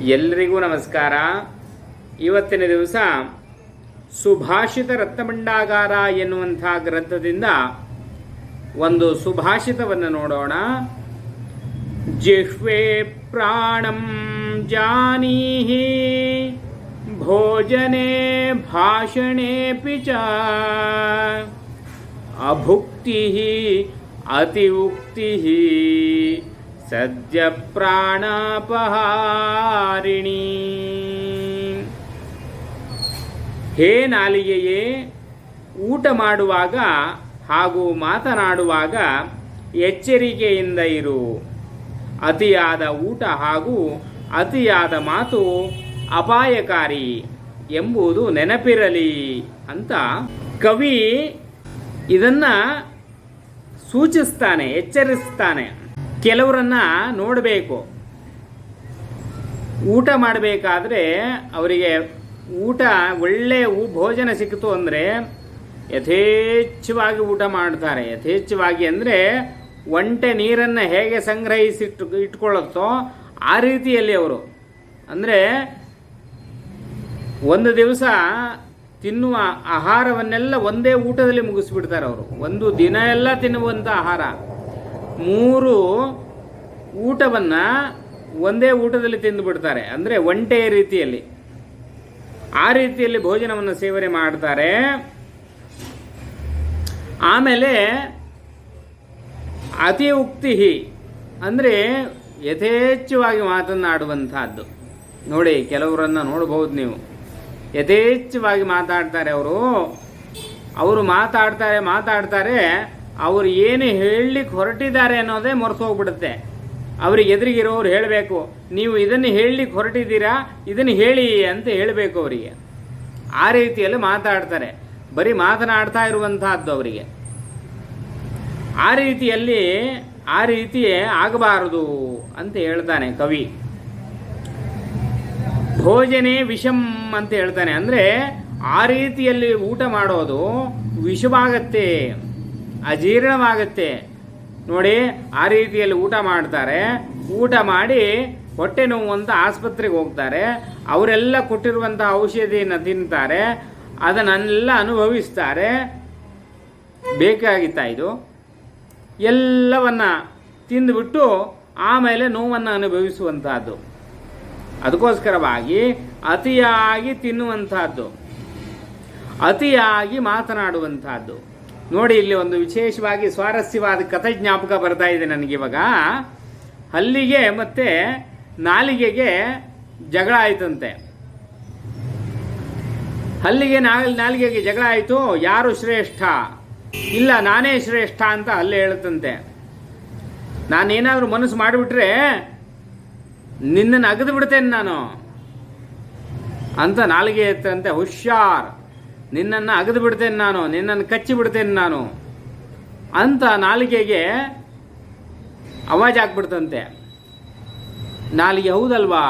ಎಲ್ರಿಗೂ ನಮಸ್ಕಾರ. ಇವತ್ತಿನ ದಿವಸ ಸುಭಾಷಿತ ರತ್ನಭಂಡಾಗಾರ ಎನ್ನುವಂಥ ಗ್ರಂಥದಿಂದ ಒಂದು ಸುಭಾಷಿತವನ್ನು ನೋಡೋಣ. ಜಿಹ್ವೆ ಪ್ರಾಣಂ ಜಾನೀಹಿ ಭೋಜನೆ ಭಾಷಣೆ ಪಿಚ ಅಭುಕ್ತಿ ಅತಿ ಉಕ್ತಿ ಸದ್ಯ ಪ್ರಾಣಾಪಹಾರಿಣಿ ಹೇ ನಾಲಿಗೆಯೇ, ಊಟ ಮಾಡುವಾಗ ಹಾಗೂ ಮಾತನಾಡುವಾಗ ಎಚ್ಚರಿಕೆಯಿಂದ ಇರು. ಅತಿಯಾದ ಊಟ ಹಾಗೂ ಅತಿಯಾದ ಮಾತು ಅಪಾಯಕಾರಿ ಎಂಬುದು ನೆನಪಿರಲಿ ಅಂತ ಕವಿ ಇದನ್ನು ಸೂಚಿಸ್ತಾನೆ, ಎಚ್ಚರಿಸ್ತಾನೆ. ಕೆಲವರನ್ನ ನೋಡಬೇಕು. ಊಟ ಮಾಡಬೇಕಾದ್ರೆ ಅವರಿಗೆ ಊಟ, ಒಳ್ಳೆ ಊ- ಭೋಜನ ಸಿಕ್ಕಿತು ಅಂದರೆ ಯಥೇಚ್ಛವಾಗಿ ಊಟ ಮಾಡ್ತಾರೆ. ಯಥೇಚ್ಛವಾಗಿ ಅಂದರೆ ಒಂಟೆ ನೀರನ್ನು ಹೇಗೆ ಸಂಗ್ರಹಿಸಿಟ್ಟು, ಇಟ್ಕೊಳ್ಳುತ್ತೋ ಆ ರೀತಿಯಲ್ಲಿ ಅವರು. ಅಂದರೆ ಒಂದು ದಿವಸ ತಿನ್ನುವ ಆಹಾರವನ್ನೆಲ್ಲ ಒಂದೇ ಊಟದಲ್ಲಿ ಮುಗಿಸ್ಬಿಡ್ತಾರೆ ಅವರು. ಒಂದು ದಿನ ಎಲ್ಲ ತಿನ್ನುವಂಥ ಆಹಾರ. ಮೂರು ಊಟವನ್ನು ಒಂದೇ ಊಟದಲ್ಲಿ ತಿಂದು ಬಿಡ್ತಾರೆ. ಅಂದರೆ ಒಂಟೆಯ ರೀತಿಯಲ್ಲಿ. ಆ ರೀತಿಯಲ್ಲಿ ಭೋಜನವನ್ನು ಸೇವನೆ ಮಾಡ್ತಾರೆ. ಆಮೇಲೆ ಅತಿ ಉಕ್ತಿ ಅಂದರೆ ಯಥೇಚ್ಛವಾಗಿ ಮಾತನಾಡುವಂತಹದ್ದು ನೋಡಿ, ಕೆಲವರನ್ನು ನೋಡಬಹುದು ನೀವು. ಯಥೇಚ್ಛವಾಗಿ ಮಾತಾಡ್ತಾರೆ ಅವರು. ಅವರು ಮಾತಾಡ್ತಾರೆ ಮಾತಾಡ್ತಾರೆ. ಅವರು ಏನು ಹೇಳಲಿಕ್ಕೆ ಹೊರಟಿದ್ದಾರೆ ಅನ್ನೋದೇ ಮರೆತು ಹೋಗ್ಬಿಡುತ್ತೆ. ಅವ್ರಿಗೆ ಎದುರಿಗಿರೋರು ಹೇಳಬೇಕು, ನೀವು ಇದನ್ನು ಹೇಳಲಿಕ್ಕೆ ಹೊರಟಿದ್ದೀರಾ? ಇದನ್ನು ಹೇಳಿ ಅಂತ ಹೇಳಬೇಕು ಅವರಿಗೆ. ಆ ರೀತಿಯಲ್ಲಿ ಮಾತಾಡ್ತಾರೆ. ಬರೀ ಮಾತನಾಡ್ತಾ ಇರುವಂತಹದ್ದು ಅವರಿಗೆ. ಆ ರೀತಿಯಲ್ಲಿ, ಆ ರೀತಿಯೇ ಆಗಬಾರದು ಅಂತ ಹೇಳ್ತಾನೆ ಕವಿ. ಭೋಜನೆ ವಿಷಂ ಅಂತ ಹೇಳ್ತಾನೆ. ಅಂದರೆ ಆ ರೀತಿಯಲ್ಲಿ ಊಟ ಮಾಡೋದು ವಿಷವಾಗತ್ತೆ. ಅಜೀರ್ಣವಾಗತ್ತೆ. ನೋಡಿ, ಆ ರೀತಿಯಲ್ಲಿ ಊಟ ಮಾಡ್ತಾರೆ. ಊಟ ಮಾಡಿ ಹೊಟ್ಟೆ ನೋವು ಅಂತ ಆಸ್ಪತ್ರೆಗೆ ಹೋಗ್ತಾರೆ. ಅವರೆಲ್ಲ ಕೊಟ್ಟಿರುವಂತಹ ಔಷಧಿಯನ್ನು ತಿಂತಾರೆ. ಅದನ್ನೆಲ್ಲ ಅನುಭವಿಸ್ತಾರೆ. ಬೇಕಾಗಿತ್ತ ಇದು? ಎಲ್ಲವನ್ನ ತಿಂದುಬಿಟ್ಟು ಆಮೇಲೆ ನೋವನ್ನು ಅನುಭವಿಸುವಂತಹದ್ದು. ಅದಕ್ಕೋಸ್ಕರವಾಗಿ ಅತಿಯಾಗಿ ತಿನ್ನುವಂತಹದ್ದು. ಅತಿಯಾಗಿ ಮಾತನಾಡುವಂತಹದ್ದು. ನೋಡಿ, ಇಲ್ಲಿ ಒಂದು ವಿಶೇಷವಾಗಿ ಸ್ವಾರಸ್ಯವಾದ ಕಥೆ ಜ್ಞಾಪಕ ಬರ್ತಾ ಇದೆ ನನಗೆ ಇವಾಗ. ಹಲ್ಲಿಗೆ ಮತ್ತೆ ನಾಲಿಗೆಗೆ ಜಗಳ ಆಯ್ತಂತೆ. ಹಲ್ಲಿಗೆ ನಾಲ್, ನಾಲಿಗೆಗೆ ಜಗಳ ಆಯಿತು, ಯಾರು ಶ್ರೇಷ್ಠ? ಇಲ್ಲ, ನಾನೇ ಶ್ರೇಷ್ಠ ಅಂತ ಅಲ್ಲೇ ಹೇಳುತ್ತಂತೆ. ನಾನೇನಾದರೂ ಮನಸ್ಸು ಮಾಡಿಬಿಟ್ರೆ ನಿನ್ನನ್ನು ಅಗದು ಬಿಡ್ತೇನೆ ನಾನು ಅಂತ ನಾಲಿಗೆ ಎತ್ತಂತೆ, ಹುಷಾರ್. ನಿನ್ನನ್ನು ಅಗದು ಬಿಡ್ತೇನೆ ನಾನು, ನಿನ್ನನ್ನು ಕಚ್ಚಿ ಬಿಡ್ತೇನೆ ನಾನು ಅಂತ ನಾಲಿಗೆಗೆ ಅವಾಜ್ ಹಾಕ್ಬಿಡ್ತಂತೆ ನಾಲಿಗೆ ಹೌದಲ್ವಾ?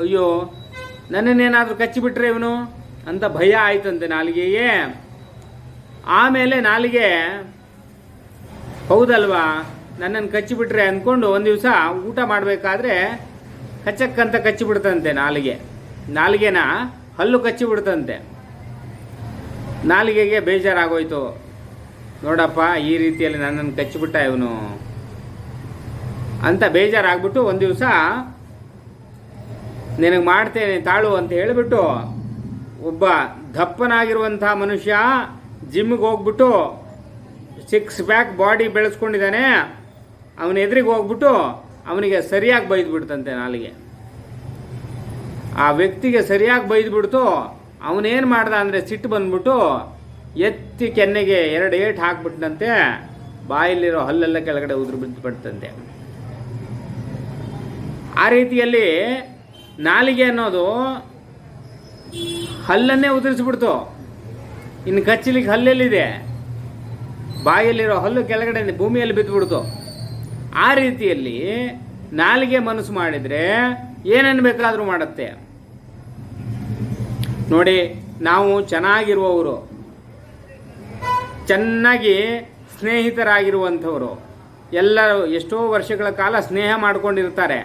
ಅಯ್ಯೋ, ನನ್ನನ್ನೇನಾದರೂ ಕಚ್ಚಿಬಿಟ್ರೆ ಇವನು ಅಂತ ಭಯ ಆಯ್ತಂತೆ ನಾಲಿಗೆಗೆ. ಆಮೇಲೆ ನಾಲಿಗೆ, ಹೌದಲ್ವಾ? ನನ್ನನ್ನು ಕಚ್ಚಿಬಿಟ್ರೆ ಅಂದ್ಕೊಂಡು ಒಂದು ದಿವಸ ಊಟ ಮಾಡಬೇಕಾದ್ರೆ ಕಚ್ಚಕ್ಕಂತ ಕಚ್ಚಿಬಿಡ್ತಂತೆ ನಾಲಿಗೆ. ನಾಲಿಗೆನ ಹಲ್ಲು ಕಚ್ಚಿಬಿಡ್ತಂತೆ ನಾಲಿಗೆಗೆ ಬೇಜಾರಾಗೋಯ್ತು. ನೋಡಪ್ಪ, ಈ ರೀತಿಯಲ್ಲಿ ನನ್ನನ್ನು ಕಚ್ಚಿಬಿಟ್ಟ ಇವನು. ಅಂತ ಬೇಜಾರಾಗ್ಬಿಟ್ಟು ಒಂದು ದಿವಸ ನಿನಗೆ ಮಾಡ್ತೇನೆ ತಾಳು ಅಂತ ಹೇಳಿಬಿಟ್ಟು ಒಬ್ಬ ದಪ್ಪನಾಗಿರುವಂಥ ಮನುಷ್ಯ ಜಿಮ್ಗೆ ಹೋಗ್ಬಿಟ್ಟು ಸಿಕ್ಸ್ ಪ್ಯಾಕ್ ಬಾಡಿ ಬೆಳೆಸ್ಕೊಂಡಿದ್ದಾನೆ. ಅವನ ಎದುರಿಗೆ ಹೋಗ್ಬಿಟ್ಟು ಅವನಿಗೆ ಸರಿಯಾಗಿ ಬೈದ್ಬಿಡ್ತಂತೆ ನಾಲಿಗೆ. ಆ ವ್ಯಕ್ತಿಗೆ ಸರಿಯಾಗಿ ಬೈದ್ಬಿಡ್ತು. ಅವನೇನು ಮಾಡ್ದ ಅಂದರೆ ಸಿಟ್ಟು ಬಂದ್ಬಿಟ್ಟು ಎತ್ತಿ ಕೆನ್ನೆಗೆ ಎರಡು ಏಟು ಹಾಕ್ಬಿಟ್ಟಂತೆ ಬಾಯಲ್ಲಿರೋ ಹಲ್ಲೆಲ್ಲ ಕೆಳಗಡೆ ಉದುರು ಬಿದ್ದುಬಿಡ್ತಂತೆ ಆ ರೀತಿಯಲ್ಲಿ ನಾಲಿಗೆ ಅನ್ನೋದು ಹಲ್ಲನ್ನೇ ಉದುರಿಸ್ಬಿಡ್ತು. ಇನ್ನು ಕಚ್ಚಲಿಕ್ಕೆ ಹಲ್ಲೆಲ್ಲಿದೆ? ಬಾಯಲ್ಲಿರೋ ಹಲ್ಲು ಕೆಳಗಡೆ ಭೂಮಿಯಲ್ಲಿ ಬಿದ್ದುಬಿಡ್ತು. ಆ ರೀತಿಯಲ್ಲಿ ನಾಲಿಗೆ ಮನಸ್ಸು ಮಾಡಿದರೆ ಏನನ್ನು ಬೇಕಾದರೂ ಮಾಡುತ್ತೆ. ನೋಡಿ, ನಾವು ಚೆನ್ನಾಗಿರುವವರು, ಚೆನ್ನಾಗಿ ಸ್ನೇಹಿತರಾಗಿರುವಂಥವರು, ಎಲ್ಲರೂ ಎಷ್ಟೋ ವರ್ಷಗಳ ಕಾಲ ಸ್ನೇಹ ಮಾಡ್ಕೊಂಡಿರ್ತಾರೆ.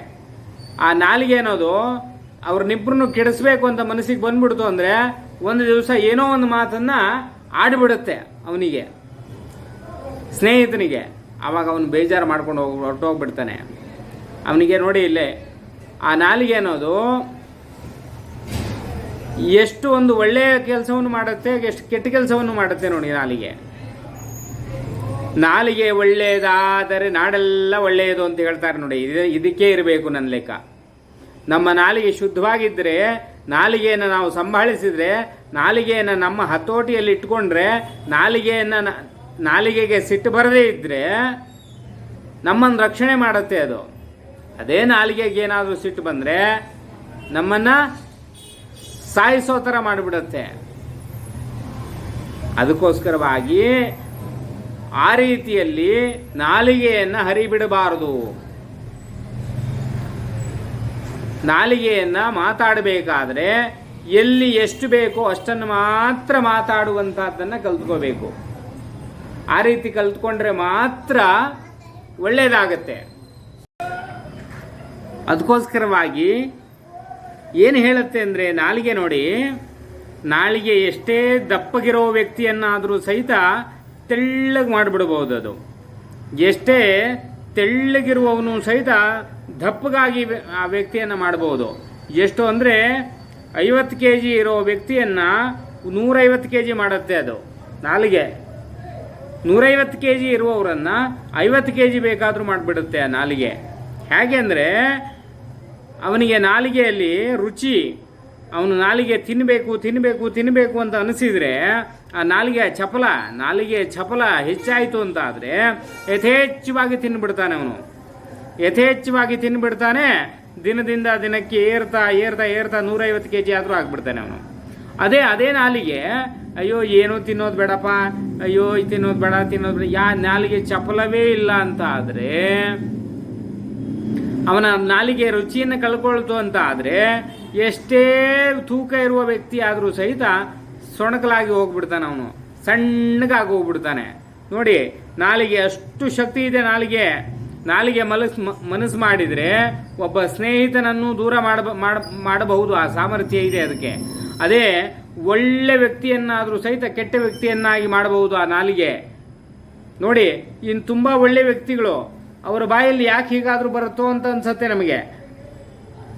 ಆ ನಾಲಿಗೆ ಅನ್ನೋದು ಅವ್ರನ್ನಿಬ್ಬರನ್ನು ಕೆಡಿಸ್ಬೇಕು ಅಂತ ಮನಸ್ಸಿಗೆ ಬಂದ್ಬಿಡ್ತು ಅಂದರೆ ಒಂದು ದಿವಸ ಏನೋ ಒಂದು ಮಾತನ್ನು ಆಡಿಬಿಡುತ್ತೆ ಅವನಿಗೆ, ಸ್ನೇಹಿತನಿಗೆ. ಆವಾಗ ಅವನು ಬೇಜಾರು ಮಾಡ್ಕೊಂಡು ಹೋಗಿ ಹೊರಟೋಗ್ಬಿಡ್ತಾನೆ. ಅವನಿಗೆ ನೋಡಿ ಇಲ್ಲೇ, ಆ ನಾಲಿಗೆ ಅನ್ನೋದು ಎಷ್ಟು ಒಂದು ಒಳ್ಳೆಯ ಕೆಲಸವನ್ನು ಮಾಡುತ್ತೆ, ಎಷ್ಟು ಕೆಟ್ಟ ಕೆಲಸವನ್ನು ಮಾಡುತ್ತೆ ನೋಡಿ ನಾಲಿಗೆ. ನಾಲಿಗೆ ಒಳ್ಳೆಯದಾದರೆ ನಾಡೆಲ್ಲ ಒಳ್ಳೆಯದು ಅಂತ ಹೇಳ್ತಾರೆ ನೋಡಿ, ಇದು ಇದಕ್ಕೆ ಇರಬೇಕು ನನ್ನ ಲೆಕ್ಕ. ನಮ್ಮ ನಾಲಿಗೆ ಶುದ್ಧವಾಗಿದ್ದರೆ ನಾಲಿಗೆಯನ್ನು ನಾವು ಸಂಭಾಳಿಸಿದರೆ, ನಾಲಿಗೆಯನ್ನು ನಮ್ಮ ಹತೋಟಿಯಲ್ಲಿ ಇಟ್ಕೊಂಡ್ರೆ, ನಾಲಿಗೆಯನ್ನು ನಾಲಿಗೆಗೆ ಸಿಟ್ಟು ಬರದೇ ಇದ್ದರೆ ನಮ್ಮನ್ನು ರಕ್ಷಣೆ ಮಾಡುತ್ತೆ ಅದು. ಅದೇ ನಾಲಿಗೆಗೆ ಏನಾದರೂ ಸಿಟ್ಟು ಬಂದರೆ ನಮ್ಮನ್ನು ಸಾಯಿಸೋ ಥರ ಮಾಡಿಬಿಡತ್ತೆ. ಅದಕ್ಕೋಸ್ಕರವಾಗಿ ಆ ರೀತಿಯಲ್ಲಿ ನಾಲಿಗೆಯನ್ನು ಹರಿಬಿಡಬಾರದು. ನಾಲಿಗೆಯನ್ನು ಮಾತಾಡಬೇಕಾದ್ರೆ ಎಲ್ಲಿ ಎಷ್ಟು ಬೇಕೋ ಅಷ್ಟನ್ನು ಮಾತ್ರ ಮಾತಾಡುವಂಥದ್ದನ್ನು ಕಲ್ತ್ಕೋಬೇಕು. ಆ ರೀತಿ ಕಲ್ತ್ಕೊಂಡ್ರೆ ಮಾತ್ರ ಒಳ್ಳೆಯದಾಗತ್ತೆ ಅದಕ್ಕೋಸ್ಕರವಾಗಿ ಏನು ಹೇಳುತ್ತೆ ಅಂದರೆ ನಾಲಿಗೆ ನೋಡಿ, ನಾಲಿಗೆ ಎಷ್ಟೇ ದಪ್ಪಗಿರೋ ವ್ಯಕ್ತಿಯನ್ನಾದರೂ ಸಹಿತ ತೆಳ್ಳಗೆ ಮಾಡಿಬಿಡ್ಬೋದು ಅದು. ಎಷ್ಟೇ ತೆಳ್ಳಗಿರುವವನು ಸಹಿತ ದಪ್ಪಗಾಗಿ ಆ ವ್ಯಕ್ತಿಯನ್ನು ಮಾಡ್ಬೋದು. ಎಷ್ಟು ಅಂದರೆ ಐವತ್ತು ಕೆ ಜಿ ಇರೋ ವ್ಯಕ್ತಿಯನ್ನು ನೂರೈವತ್ತು ಕೆ ಜಿ ಮಾಡುತ್ತೆ ಅದು, ನಾಲಿಗೆ. ನೂರೈವತ್ತು ಕೆ ಜಿ ಇರುವವರನ್ನು ಐವತ್ತು ಕೆ ಜಿ ಬೇಕಾದರೂ ಮಾಡಿಬಿಡುತ್ತೆ ಆ ನಾಲಿಗೆ. ಹೇಗೆ ಅಂದರೆ ಅವನಿಗೆ ನಾಲಿಗೆಯಲ್ಲಿ ರುಚಿ, ಅವನು ನಾಲಿಗೆ ತಿನ್ನಬೇಕು ತಿನ್ನಬೇಕು ತಿನ್ನಬೇಕು ಅಂತ ಅನಿಸಿದರೆ, ಆ ನಾಲಿಗೆ ಚಪಲ ನಾಲಿಗೆ ಚಪಲ ಹೆಚ್ಚಾಯಿತು ಅಂತ ಆದರೆ ಯಥೇಚ್ಛವಾಗಿ ತಿನ್ಬಿಡ್ತಾನೆ ಅವನು. ಯಥೇಚ್ಛವಾಗಿ ತಿನ್ಬಿಡ್ತಾನೆ, ದಿನದಿಂದ ದಿನಕ್ಕೆ ಏರ್ತಾ ಏರ್ತಾ ಏರ್ತಾ ನೂರೈವತ್ತು ಕೆ ಜಿ ಆದರೂ ಆಗ್ಬಿಡ್ತಾನೆ ಅವನು. ಅದೇ ಅದೇ ನಾಲಿಗೆ, ಅಯ್ಯೋ, ಏನು ತಿನ್ನೋದು ಬೇಡಪ್ಪ, ಅಯ್ಯೋ, ತಿನ್ನೋದು ಬೇಡ ತಿನ್ನೋದು ಬೇಡ, ಯಾ ನಾಲಿಗೆ ಚಪಲವೇ ಇಲ್ಲ ಅಂತ ಆದರೆ ಅವನ ನಾಲಿಗೆ ರುಚಿಯನ್ನು ಕಳ್ಕೊಳ್ತು ಅಂತ ಆದರೆ ಎಷ್ಟೇ ತೂಕ ಇರುವ ವ್ಯಕ್ತಿ ಆದರೂ ಸಹಿತ ಸೊಣಕಲಾಗಿ ಹೋಗ್ಬಿಡ್ತಾನೆ ಅವನು, ಸಣ್ಣಗಾಗಿ ಹೋಗ್ಬಿಡ್ತಾನೆ. ನೋಡಿ, ನಾಲಿಗೆ ಅಷ್ಟು ಶಕ್ತಿ ಇದೆ ನಾಲಿಗೆ. ನಾಲಿಗೆ ಮನಸ್ ಮನಸ್ಸು ಮಾಡಿದರೆ ಒಬ್ಬ ಸ್ನೇಹಿತನನ್ನು ದೂರ ಮಾಡಬ, ಮಾಡ- ಮಾಡಬಹುದು, ಆ ಸಾಮರ್ಥ್ಯ ಇದೆ ಅದಕ್ಕೆ. ಅದೇ ಒಳ್ಳೆ ವ್ಯಕ್ತಿಯನ್ನಾದರೂ ಸಹಿತ ಕೆಟ್ಟ ವ್ಯಕ್ತಿಯನ್ನಾಗಿ ಮಾಡಬಹುದು ಆ ನಾಲಿಗೆ. ನೋಡಿ ಇನ್ನು ತುಂಬ ಒಳ್ಳೆ ವ್ಯಕ್ತಿಗಳು. ಅವರ ಬಾಯಲ್ಲಿ ಯಾಕೆ ಹೀಗಾದರೂ ಬರುತ್ತೋ ಅಂತ ಅನ್ಸುತ್ತೆ ನಮಗೆ.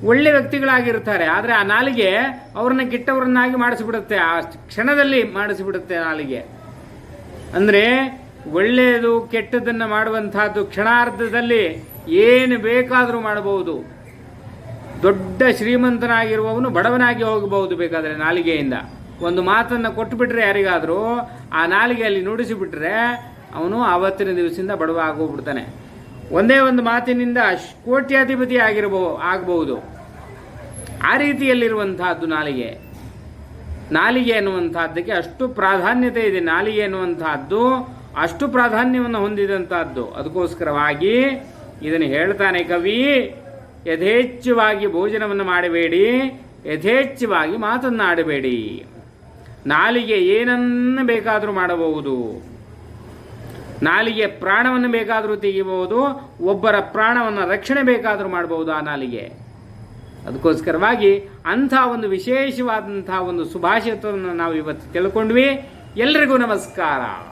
ಒಳ್ಳೆ ವ್ಯಕ್ತಿಗಳಾಗಿರ್ತಾರೆ, ಆದರೆ ಆ ನಾಲಿಗೆ ಅವ್ರನ್ನ ಕೆಟ್ಟವರನ್ನಾಗಿ ಮಾಡಿಸಿಬಿಡುತ್ತೆ. ಆ ಕ್ಷಣದಲ್ಲಿ ಮಾಡಿಸಿಬಿಡುತ್ತೆ ನಾಲಿಗೆ. ಅಂದರೆ ಒಳ್ಳೆಯದು ಕೆಟ್ಟದನ್ನು ಮಾಡುವಂತಹದ್ದು ಕ್ಷಣಾರ್ಧದಲ್ಲಿ ಏನು ಬೇಕಾದರೂ ಮಾಡಬಹುದು. ದೊಡ್ಡ ಶ್ರೀಮಂತನಾಗಿರುವವನು ಬಡವನಾಗಿ ಹೋಗಬಹುದು ಬೇಕಾದರೆ ನಾಲಿಗೆಯಿಂದ. ಒಂದು ಮಾತನ್ನು ಕೊಟ್ಟುಬಿಟ್ರೆ ಯಾರಿಗಾದರೂ, ಆ ನಾಲಿಗೆಯಲ್ಲಿ ನುಡಿಸಿಬಿಟ್ರೆ ಅವನು ಆವತ್ತಿನ ದಿವಸದಿಂದ ಬಡವ ಆಗೋಗ್ಬಿಡ್ತಾನೆ ಒಂದೇ ಒಂದು ಮಾತಿನಿಂದ ಕೋಟ್ಯಾಧಿಪತಿ ಆಗಿರಬಹು ಆಗಬಹುದು. ಆ ರೀತಿಯಲ್ಲಿರುವಂತಹದ್ದು ನಾಲಿಗೆ. ನಾಲಿಗೆ ಎನ್ನುವಂತಹದ್ದಕ್ಕೆ ಅಷ್ಟು ಪ್ರಾಧಾನ್ಯತೆ ಇದೆ. ನಾಲಿಗೆ ಎನ್ನುವಂತಹದ್ದು ಅಷ್ಟು ಪ್ರಾಧಾನ್ಯವನ್ನು ಹೊಂದಿದಂತಹದ್ದು. ಅದಕ್ಕೋಸ್ಕರವಾಗಿ ಇದನ್ನು ಹೇಳ್ತಾನೆ ಕವಿ, ಯಥೇಚ್ಛವಾಗಿ ಭೋಜನವನ್ನು ಮಾಡಬೇಡಿ, ಯಥೇಚ್ಛವಾಗಿ ಮಾತನ್ನಾಡಬೇಡಿ. ನಾಲಿಗೆ ಏನನ್ನು ಬೇಕಾದರೂ ಮಾಡಬಹುದು. ನಾಲಿಗೆ ಪ್ರಾಣವನ್ನು ಬೇಕಾದರೂ ತೆಗಿಬಹುದು, ಒಬ್ಬರ ಪ್ರಾಣವನ್ನು ರಕ್ಷಣೆ ಬೇಕಾದರೂ ಮಾಡಬಹುದು ಆ ನಾಲಿಗೆ. ಅದಕ್ಕೋಸ್ಕರವಾಗಿ ಅಂಥ ಒಂದು ವಿಶೇಷವಾದಂಥ ಒಂದು ಸುಭಾಷಿತವನ್ನು ನಾವು ಇವತ್ತು ತಿಳ್ಕೊಂಡ್ವಿ. ಎಲ್ರಿಗೂ ನಮಸ್ಕಾರ.